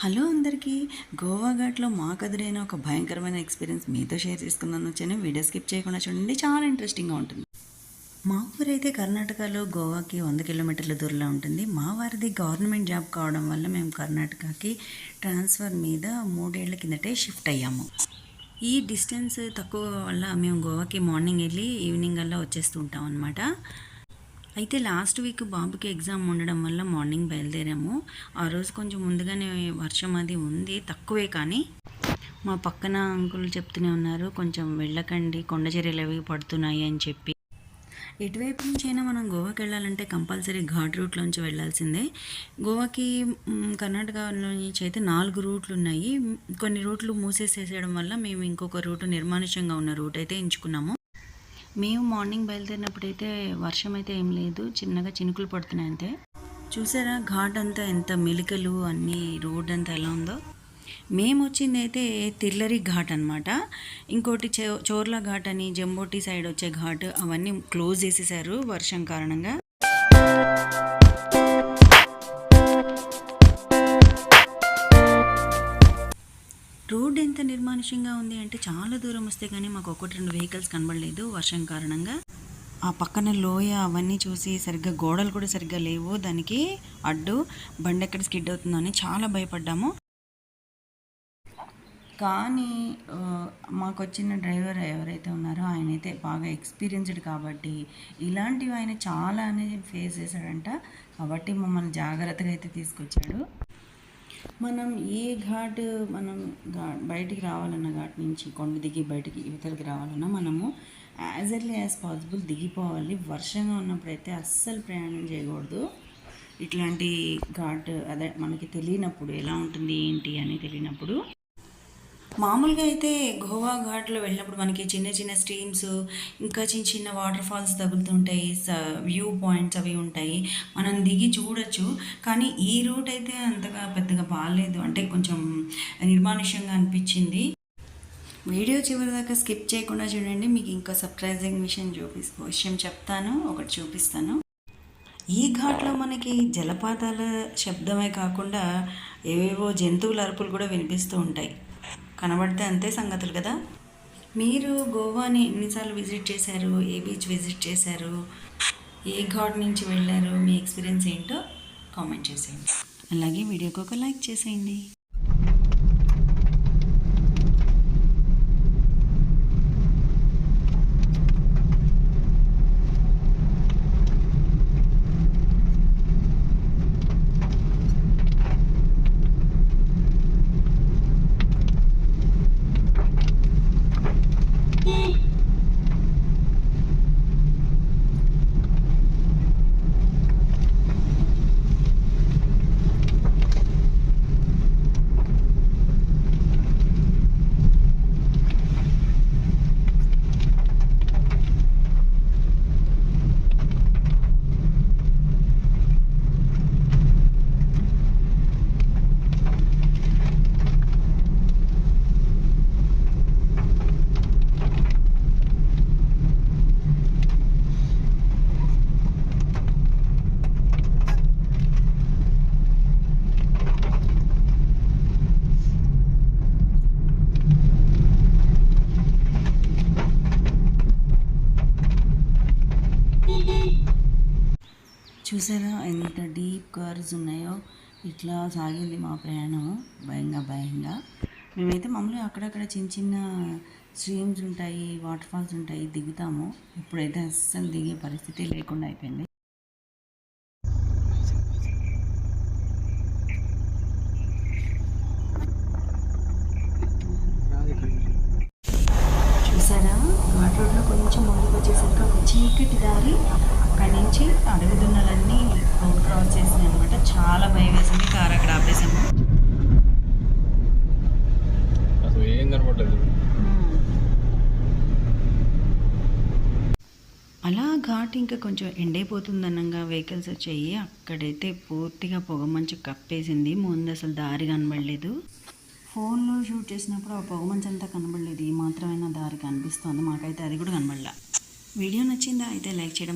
Hello అందరికీ. గోవా ఘాట్లో మాకు ఎదురైన ఒక భయంకరమైన ఎక్స్పీరియన్స్ మీతో షేర్ చేసుకుందాను వచ్చాను. వీడియో స్కిప్ చేయకుండా చూడండి. చాలా ఇంట్రెస్టింగ్గా ఉంటుంది. మా ఊరైతే కర్ణాటకలో గోవాకి వంద కిలోమీటర్ల దూరంలో ఉంటుంది. మా వారిది గవర్నమెంట్ జాబ్ కావడం వల్ల మేము కర్ణాటకకి ట్రాన్స్ఫర్ మీద మూడేళ్ళ కిందటే షిఫ్ట్ అయ్యాము. ఈ డిస్టెన్స్ తక్కువ వల్ల మేము గోవాకి మార్నింగ్ వెళ్ళి ఈవినింగ్ అలా వచ్చేస్తూ ఉంటాం అనమాట అయితే లాస్ట్ వీక్ బాబుకి ఎగ్జామ్ ఉండడం వల్ల మార్నింగ్ బయలుదేరాము. ఆ రోజు కొంచెం ముందుగానే వర్షం అది ఉంది తక్కువే కానీ మా పక్కన అంకుల్ చెప్తూనే ఉన్నారు కొంచెం వెళ్ళకండి కొండ చర్యలు అవి పడుతున్నాయి అని చెప్పి. ఎటువైపు నుంచైనా మనం గోవాకి వెళ్ళాలంటే కంపల్సరీ ఘాట్ రూట్లోంచి వెళ్ళాల్సిందే. గోవాకి మ్, కర్ణాటకలో నుంచి అయితే నాలుగు రూట్లు ఉన్నాయి. కొన్ని రూట్లు మూసేసేసేయడం వల్ల మేము ఇంకొక రూటు నిర్మానుష్యంగా ఉన్న రూట్ అయితే ఎంచుకున్నాము. మేము మార్నింగ్ బయలుదేరినప్పుడు అయితే వర్షం అయితే ఏం లేదు. చిన్నగా చినుకులు పడుతున్నాయి అంతే. చూసారా ఘాట్ అంతా ఎంత మెలికలు అన్ని రోడ్ అంతా ఎలా ఉందో. మేము వచ్చింది అయితే తిల్లరి ఘాట్ అనమాట ఇంకోటి చో- చోర్ల ఘాట్ అని జంబోటి సైడ్ వచ్చే ఘాట్ అవన్నీ క్లోజ్ చేసేసారు వర్షం కారణంగా. నిర్మానుష్యంగా ఉంది అంటే చాలా దూరం వస్తే కానీ మాకు ఒకటి రెండు వెహికల్స్ కనబడలేదు వర్షం కారణంగా. ఆ పక్కన లోయ అవన్నీ చూసి సరిగ్గా గోడలు కూడా సరిగ్గా లేవు. దానికి అడ్డు బండి ఎక్కడ స్కిడ్ అవుతుందో అని చాలా భయపడ్డాము. కానీ మాకు వచ్చిన డ్రైవర్ ఎవరైతే ఉన్నారో ఆయన అయితే బాగా ఎక్స్పీరియన్స్డ్ కాబట్టి ఇలాంటివి ఆయన చాలా అనేది ఫేస్ చేశాడంట. కాబట్టి మమ్మల్ని జాగ్రత్తగా అయితే తీసుకొచ్చాడు. మనం ఏ ఘాట్ మనం బయటికి రావాలన్న ఘాట్ నుంచి కొండ దిగి బయటికి ఇవతలకి రావాలన్నా మనము యాజ్ ఎర్లీ యాజ్ పాసిబుల్ దిగిపోవాలి. వర్షంగా ఉన్నప్పుడైతే అస్సలు ప్రయాణం చేయకూడదు. ఇట్లాంటి ఘాట్ అదే మనకి తెలియనప్పుడు ఎలా ఉంటుంది ఏంటి అని తెలియనప్పుడు మామూలుగా అయితే గోవా ఘాట్లో వెళ్ళినప్పుడు మనకి చిన్న చిన్న స్ట్రీమ్స్ ఇంకా చిన్న చిన్న వాటర్ ఫాల్స్ తగులుతుంటాయి వ్యూ పాయింట్స్ అవి ఉంటాయి. మనం దిగి చూడొచ్చు. కానీ ఈ రూట్ అయితే అంతగా పెద్దగా బాగాలేదు అంటే కొంచెం నిర్మానుష్యంగా అనిపించింది. వీడియో చివరి దాకా స్కిప్ చేయకుండా చూడండి. మీకు ఇంకా సర్ప్రైజింగ్ విషయం చూపిస్తా విషయం చెప్తాను. ఒకటి చూపిస్తాను. ఈ ఘాట్లో మనకి జలపాతాల శబ్దమే కాకుండా ఏవేవో జంతువుల అరుపులు కూడా వినిపిస్తూ ఉంటాయి. కనబడితే అంతే సంగతులు కదా? మీరు గోవాని ఎన్నిసార్లు విజిట్ చేశారు? ఏ బీచ్ విజిట్ చేశారు? ఏ ఘాట్ నుంచి వెళ్ళారు? మీ ఎక్స్పీరియన్స్ ఏంటో కామెంట్ చేసేయండి. అలాగే వీడియోకి ఒక లైక్ చేసేయండి. చూసారా? ఎంత డీప్ కర్వ్స్ ఉన్నాయో. ఇట్లా సాగింది మా ప్రయాణము. భయంగా భయంగా. మేమైతే మామూలుగా అక్కడక్కడ చిన్న చిన్న స్ట్రీమ్స్ ఉంటాయి వాటర్ ఫాల్స్ ఉంటాయి దిగుతాము. ఇప్పుడైతే అస్సలు దిగే పరిస్థితి లేకుండా అయిపోయింది. చూసారా ఘాట్ రోడ్లో కొంచెం ముందుకు వచ్చేసరికి ఒక చీకటి దారి అక్కడి నుంచి అడవి దున్నలన్నీ రోడ్ క్రాస్ చేసినాయి అనమాట చాలా భయం వేసింది. కారు అక్కడ ఆపేసాము. అలా ఘాట్ ఇంకా కొంచెం ఎండైపోతుందనంగా వెహికల్స్ వచ్చాయి. అక్కడైతే పూర్తిగా పొగ మంచు కప్పేసింది. ముందు అసలు దారి కనబడలేదు. ఫోన్లో షూట్ చేసినప్పుడు ఆ పొగ అంతా కనబడలేదు. ఈ మాత్రమైన దారి కనిపిస్తోంది. మాకైతే అది కూడా కనబడలే. వీడియో నచ్చిందా? అయితే లైక్ చేయడం